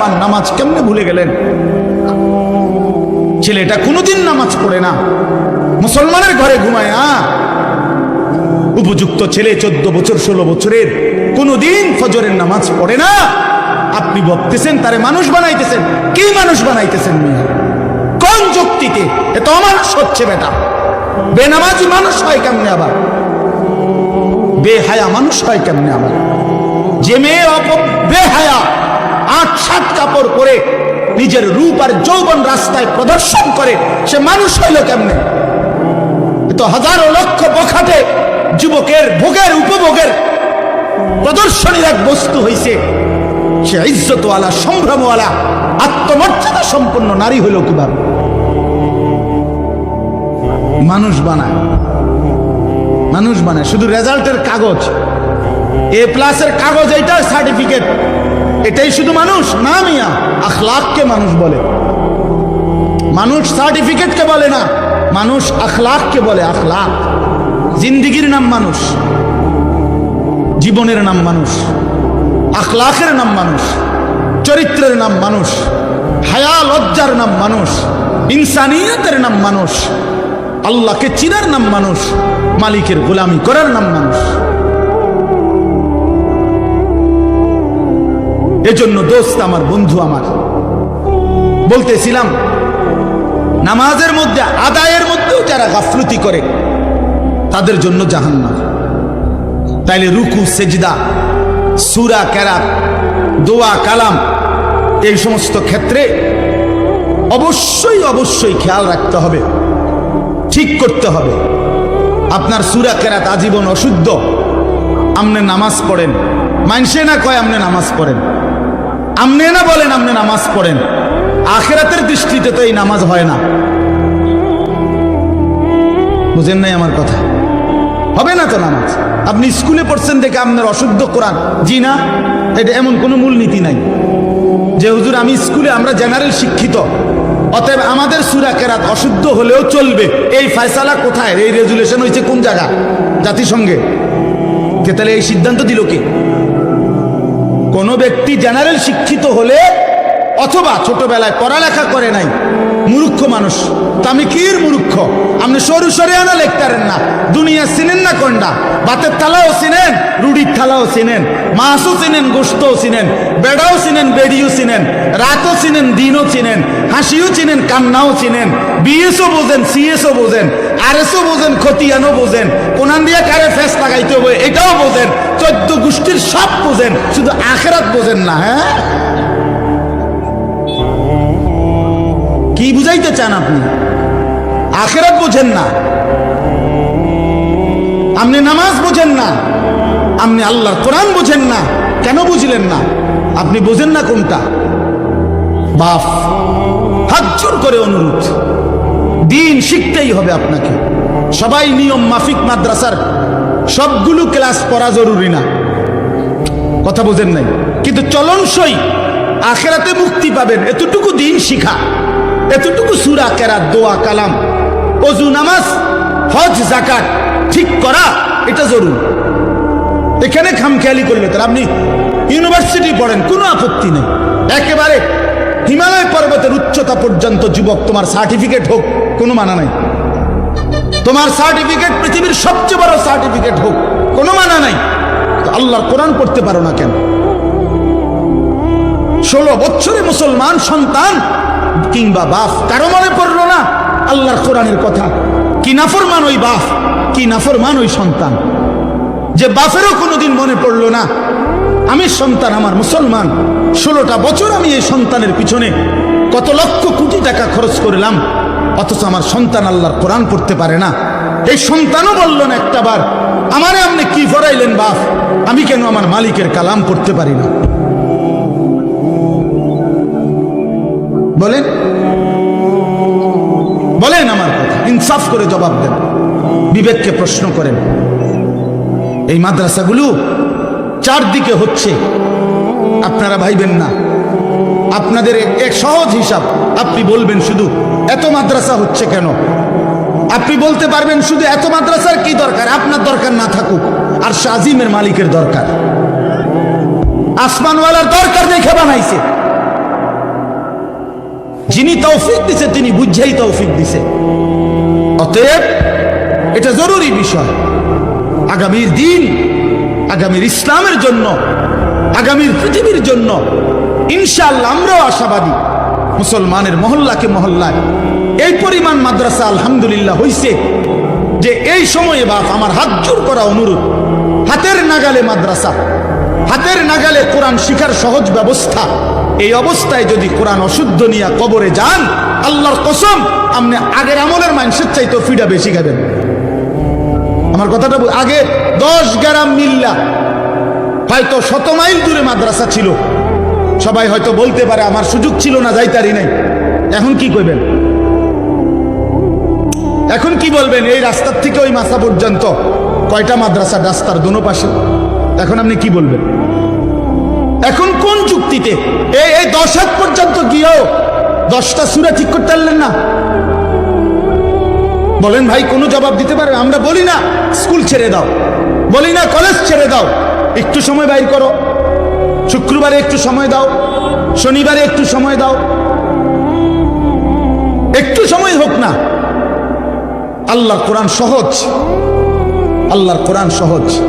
মুসলমান নামাজ কেমনে ভুলে গেলেন? ছেলেটা কোনোদিন নামাজ পড়ে না। মুসলমানের ঘরে ঘুমায় না উপযুক্ত ছেলে, চোদ্দ বছর, ষোলো বছরের, কোনোদিন ফজরের নামাজ পড়ে না। আপনি ভাবতেছেন, তারে মানুষ বানাইতেছেন। কি মানুষ বানাইতেছেন কোন যুক্তিতে? এ তো অমানুষ হচ্ছে বেটা। বেনামাজি মানুষ হয় কেমনে আবার? বেহায়া মানুষ হয় কেমনে আবার? যে মেয়ে অপ বেহায়া। আট, সাত কাপড় পরে নিজের রূপ আর যৌবন রাস্তায় প্রদর্শন করে, সে মানুষ হইল কেমনে? তো হাজারো লক্ষ বখাটে যুবকের ভোগের, উপভোগের প্রদর্শনীর এক বস্তু হইছে, সে ইজ্জতওয়ালা, সম্ভ্রমওয়ালা, আত্মমর্যাদা সম্পন্ন নারী হইল কীভাবে? মানুষ বানায়। মানুষ বানায়। শুধু রেজাল্টের কাগজ। এ প্লাসের কাগজ, এইটার সার্টিফিকেট এটাই শুধু মানুষ? না, মিয়া। আখলাককে মানুষ বলে। মানুষ সার্টিফিকেটকে বলে না। মানুষ আখলাককে বলে, আখলাক। জিন্দিগির নাম মানুষ। জীবনের নাম মানুষ। আখলাখের নাম মানুষ। চরিত্রের নাম মানুষ। হায়া, লজ্জার নাম মানুষ। ইনসানিয়তের নাম মানুষ। আল্লাহকে চিনার নাম মানুষ। মালিকের গোলামি করার নাম মানুষ। এজন্য দোস্ত আমার, বন্ধু আমার। বলতেছিলাম, নামাজের মধ্যে, আদায়ের মধ্যেও যারা গাফলতি করে, তাদের জন্য জাহান্নাম। তাইলে রুকু, সেজদা, সুরা ক্যারাত দোয়া, কালাম, এই সমস্ত ক্ষেত্রে অবশ্যই অবশ্যই খেয়াল রাখতে হবে, ঠিক করতে হবে। আপনার সুরা, কেরাত আজীবন অশুদ্ধ, আমনে নামাজ পড়েন। মানসে না কয় আমনে নামাজ পড়েন। আমনে না বলেন, আমনে নামাজ পড়েন। আখেরাতের দৃষ্টিতে তো এই নামাজ হয় না। বুঝেন নাই আমার কথা? হবে না তো নামাজ? আপনি স্কুলে পড়ছেন দেখে আপনার অশুদ্ধ কোরআন। জি না, এটা এমন কোনো মূলনীতি নাই। যে হুজুর, আমি স্কুলে আমরা জেনারেল শিক্ষিত, অতএব আমাদের সুরা কেরাত অশুদ্ধ হলেও চলবে। এই ফয়সালা কোথায়? এই রেজুলেশন হয়েছে কোন জায়গা? জাতিসংঘে। তাহলে এই সিদ্ধান্ত দিল কি? কোন ব্যক্তি জেনারেল শিক্ষিত হলে অথবা ছোটবেলায় পড়ালেখা করে নাই মূর্খ মানুষ। তা আমি কির মূর্খ। আপনি সরু সরে আনা লেখতারেন না। দুনিয়া চিনেন না কন্ডা। বাতের থালাও চিনেন, রুডির থালাও চিনেন, মাছও চিনেন গোস্তও চিনেন, বেড়াও চিনেন, বেড়িও চিনেন, রাতও চিনেন, দিনও চিনেন, হাসিও চিনেন, কান্নাও চিনেন, বিএসও বোঝেন, সিএসও বোঝেন, আরএসও বোঝেন, খতিয়ানও বোঝেন, কোনান দিয়ে কারে ফেস লাগাইতে হবে, এটাও বোঝেন, চোদ্দ গোষ্ঠীর সব বোঝেন, শুধু আখেরাত বোঝেন না হ্যাঁ? কি বুঝাইতে চান আপনি? আখেরাত বোঝেন না। আপনি নামাজ বোঝেন না। আপনি আল্লাহর কোরআন বোঝেন না। কেন বুঝলেন না? আপনি বোঝেন না কোনটা? বাফ। হাত করে অনুরোধ। দিন শিখতেই হবে আপনাকে। সবাই নিয়ম মাফিক মাদ্রাসার সবগুলো ক্লাস পড়া জরুরি না। কথা বোঝেন নাই। কিন্তু চলনসই আখেরাতে মুক্তি পাবেন। এতটুকু দিন শিখা। এতটুকু সুরা কেরাত, দোয়া, কালাম, অজু, নামাজ, হজ জাকাত ঠিক করা, এটা জরুরি। এখানে খামখেয়ালি করলে তাহলে আপনি ইউনিভার্সিটি পড়েন, কোনো আপত্তি নেই। একেবারে হিমালয় পর্বতের উচ্চতা পর্যন্ত যুবক, তোমার সার্টিফিকেট হোক, কোনো মানা নাই। তোমার সার্টিফিকেট পৃথিবীর সবচেয়ে বড় সার্টিফিকেট হোক, কোনো মানা নাই। আল্লাহর কোরআন পড়তে পারো না কেন? ষোলো বছরে মুসলমান সন্তান কিংবা বাপ, কারও মনে পড়ল না? আল্লাহর কোরআনের কথা। কি নাফরমান ওই বাপ, কি নাফরমান ওই সন্তান? যে বাপেরও কোনোদিন মনে পড়ল না, আমি সন্তান আমার মুসলমান, ষোলোটা বছর আমি এই সন্তানের পিছনে কত লক্ষ কোটি টাকা খরচ করলাম, অথচ আমার সন্তান আল্লাহর কোরআন পড়তে পারে না। এই সন্তানও বলল না একটা বার, আমারে আপনি কি ফরাইলেন বাপ? আমি কেন আমার মালিকের কালাম পড়তে পারি না? বলেন। বলেন আমার কথা, ইনসাফ করে জবাব দেন, বিবেককে প্রশ্ন করেন। এই মাদ্রাসাগুলো চারদিকে হচ্ছে, আপনারা ভাইবেন না। আপনাদের এক- সহজ হিসাব, আপনি বলবেন শুধু, এত মাদ্রাসা হচ্ছে কেন? আপনি বলতে পারবেন শুধু, এত মাদ্রাসার কি দরকার? আপনার দরকার না থাকুক। আর শাজিমের মালিকের দরকার। আসমানওয়ালার দরকার দেখে বানাইছে। যিনি তৌফিক দিছে, তিনি বুঝাই তৌফিক দিছে। অতএব, এটা জরুরি বিষয়। আগামীর দিন, আগামীর ইসলামের জন্য, আগামীর পৃথিবীর জন্য, ইনশাআল্লাহ আমরাও আশাবাদী, মুসলমানের মহল্লাকে মহল্লায়। এই পরিমাণ মাদ্রাসা আলহামদুলিল্লাহ হইছে যে এই সময়ে বাপ আমার হাত জোর করা অনুরোধ। হাতের নাগালে মাদ্রাসা, হাতের নাগালে কোরআন শিখার সহজ ব্যবস্থা এই অবস্থায় যদি কোরআন অশুদ্ধ নিয়ে কবরে যান, আল্লাহর কসম, আপনি আগের আমলের মানুষের চাইতে ফিডা বেশি খাবেন। আমার কথাটা আগে দশ গ্রাম মিল্লা, হয়তো শত মাইল দূরে মাদ্রাসা ছিল। সবাই হয়তো বলতে পারে, আমার সুযোগ ছিল না, যাইতারি নাই। এখন কি করবেন এখন কি বলবেন? এই রাস্তার থেকে ওই মাসা পর্যন্ত কয়টা মাদ্রাসা, রাস্তার দোনো পাশে? এখন আপনি কি বলবেন? এখন কোন যুক্তিতে? এই এই দশ হাত পর্যন্ত গিয়েও দশটা সুরা ঠিক করতে পারলেন না? বলেন ভাই, কোনো জবাব দিতে পারবে? আমরা বলি না, স্কুল ছেড়ে দাও। বলি না, কলেজ ছেড়ে দাও। একটু সময় বাইর করো। শুক্রবারে একটু সময় দাও। শনিবারে একটু সময় দাও। একটু সময় হোক না। আল্লাহর কোরআন সহজ। আল্লাহর কোরআন সহজ।